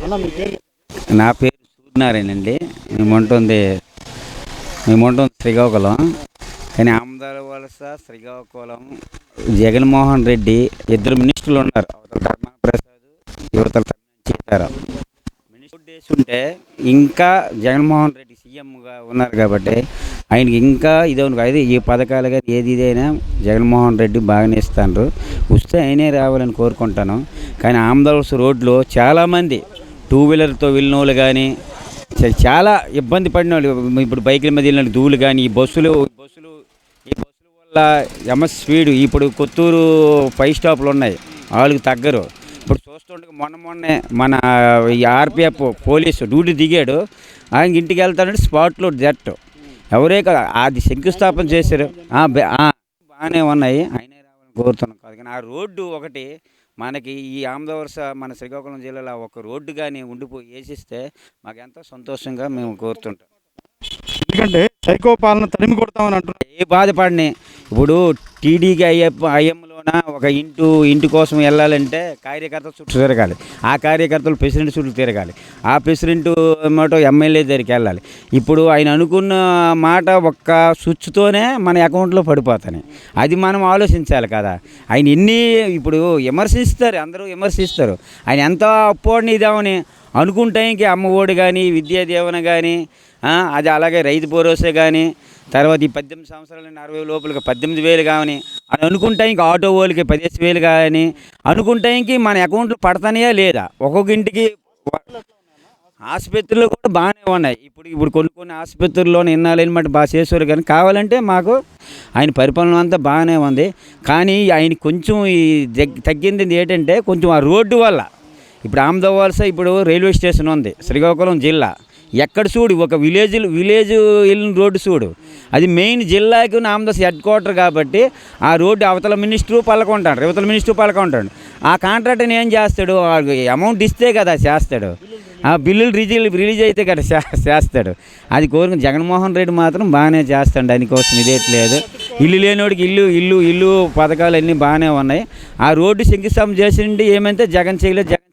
నా పేరు సూర్యనారాయణ అండి. మేము ఉంటుంది మేము ఉంటుంది శ్రీకాకుళం. కానీ ఆమదాల వలస శ్రీకాకుళం జగన్మోహన్ రెడ్డి ఇద్దరు మినిస్టర్లు ఉన్నారు. అవతల ధర్మాన ప్రసాద్ యువతల చేశారు. మినిస్టర్ ఉంటే ఇంకా జగన్మోహన్ రెడ్డి సీఎంగా ఉన్నారు కాబట్టి ఆయనకి ఇంకా ఇదే అది ఈ పథకాలు కానీ ఏది ఇదైనా జగన్మోహన్ రెడ్డి బాగానే ఇస్తాను వస్తే ఆయనే రావాలని కోరుకుంటాను. కానీ ఆమదాల్స్ రోడ్లో చాలామంది టూ వీలర్తో వెళ్ళిన వాళ్ళు కానీ చాలా ఇబ్బంది పడిన వాళ్ళు ఇప్పుడు బైకుల మీద వెళ్ళిన దూలు కానీ ఈ బస్సులు బస్సులు ఈ బస్సుల వల్ల ఎంఎస్ స్పీడ్. ఇప్పుడు కొత్తూరు ఫైవ్ స్టాప్లు ఉన్నాయి. వాళ్ళకి తగ్గరు. ఇప్పుడు చూస్తుండగా మొన్న మొన్నే మన ఈ ఆర్పిఎఫ్ పోలీసు డ్యూటీ దిగాడు. ఆయన ఇంటికి వెళ్తాడంటే స్పాట్లో జట్ ఎవరే కదా అది శంకుస్థాపన చేశారు. బాగానే ఉన్నాయి. ఆయనే కోరుతున్నాం కాదు. కానీ ఆ రోడ్డు ఒకటి మనకి ఈ ఆమదవలస మన శ్రీకాకుళం జిల్లాలో ఒక రోడ్డు కానీ ఉండిపోయి వేసిస్తే మాకు ఎంతో సంతోషంగా మేము కోరుతుంటాం. ఎందుకంటే సైకో పాలన తరిమి కొడతామని అంటున్నాం ఏ బాధపడని. ఇప్పుడు టీడీకి అయ్యప్ప అయ్యంలోన ఒక ఇంటు ఇంటి కోసం వెళ్ళాలంటే కార్యకర్త చుట్టూ తిరగాలి. ఆ కార్యకర్తలు ప్రెసిడెంట్ చుట్టూ తిరగాలి. ఆ ప్రెసిడెంట్ మాట ఎమ్మెల్యే దగ్గరికి వెళ్ళాలి. ఇప్పుడు ఆయన అనుకున్న మాట ఒక్క స్విచ్తోనే మన అకౌంట్లో పడిపోతాయి. అది మనం ఆలోచించాలి కదా. ఆయన ఎన్ని ఇప్పుడు విమర్శిస్తారు అందరూ విమర్శిస్తారు. ఆయన ఎంత అప్పోడిని ఇదామని అనుకుంటే ఇంకే అమ్మఒడి కానీ విద్యా దీవెన కానీ అది అలాగే రైతు భరోసా కానీ తర్వాత ఈ పద్దెనిమిది సంవత్సరాల నుండి అరవై లోపలికి పద్దెనిమిది వేలు కానీ అని అనుకుంటే ఇంక ఆటో వాళ్ళకి పదిహేను వేలు కానీ అనుకుంటే ఇంక మన అకౌంట్లో పడతానే లేదా? ఒక్కొక్క ఇంటికి ఆసుపత్రులు కూడా బాగానే ఉన్నాయి. ఇప్పుడు ఇప్పుడు కొన్ని కొన్ని ఆసుపత్రుల్లో ఇన్నాళ్ళని మట్టి బాగా చేసేవారు కానీ కావాలంటే మాకు ఆయన పరిపాలన అంతా బాగానే ఉంది. కానీ ఆయన కొంచెం ఈ తగ్గింది ఏంటంటే కొంచెం ఆ రోడ్డు వల్ల ఇప్పుడు ఆమదవలస ఇప్పుడు రైల్వే స్టేషన్ ఉంది శ్రీకాకుళం జిల్లా. ఎక్కడ చూడు ఒక విలేజ్ విలేజ్ వెళ్ళిన రోడ్డు చూడు. అది మెయిన్ జిల్లాకి నామదాస్ హెడ్ క్వార్టర్ కాబట్టి ఆ రోడ్డు అవతల మినిస్టరు పలకొంటాడు యువతల మినిస్టరు పలకొంటాడు. ఆ కాంట్రాక్టర్ని ఏం చేస్తాడు అమౌంట్ ఇస్తే కదా చేస్తాడు. ఆ బిల్లులు రిలీజ్ రిలీజ్ అయితే కదా చేస్తాడు. అది కోరిక జగన్మోహన్ రెడ్డి మాత్రం బాగానే చేస్తాడు దానికోసం ఇదేట్లేదు ఇల్లు లేనివాడికి ఇల్లు ఇల్లు ఇల్లు పథకాలు అన్నీ బాగానే ఉన్నాయి. ఆ రోడ్డు శంకుస్థాపన చేసిండి ఏమంటే జగన్ చేయలేదు జగన్